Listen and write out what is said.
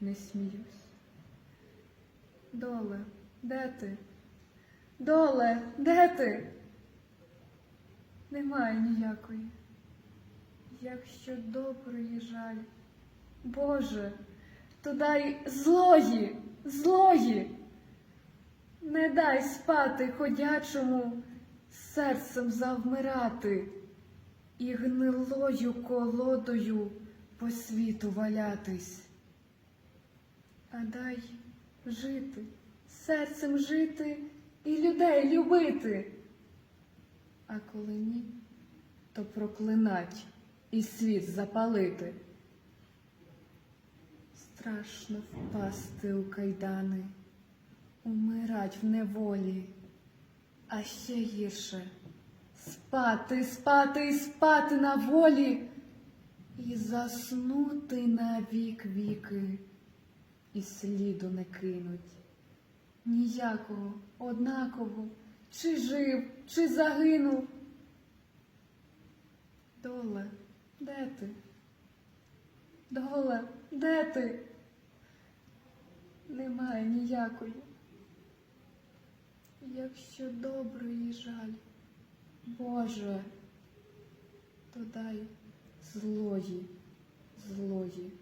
не сміюсь. Доле, де ти? Доле, де ти? Немає ніякої. Якщо доброї жаль, Боже, то дай злої, злої. Не дай спати ходячому, серцем завмирати і гнилою колодою по світу валятись. А дай жити, серцем жити і людей любити. А коли ні, то проклинать і світ запалити. Страшно впасти у кайдани, умирать в неволі, а ще гірше спати, спати і спати на волі і заснути на вік віки, і сліду не кинуть. Ніякого, однаково, чи жив, чи загинув. Доле, де ти? Доле, де ти? Немає ніякої. Якщо доброї жаль, Боже, то дай злої, злої.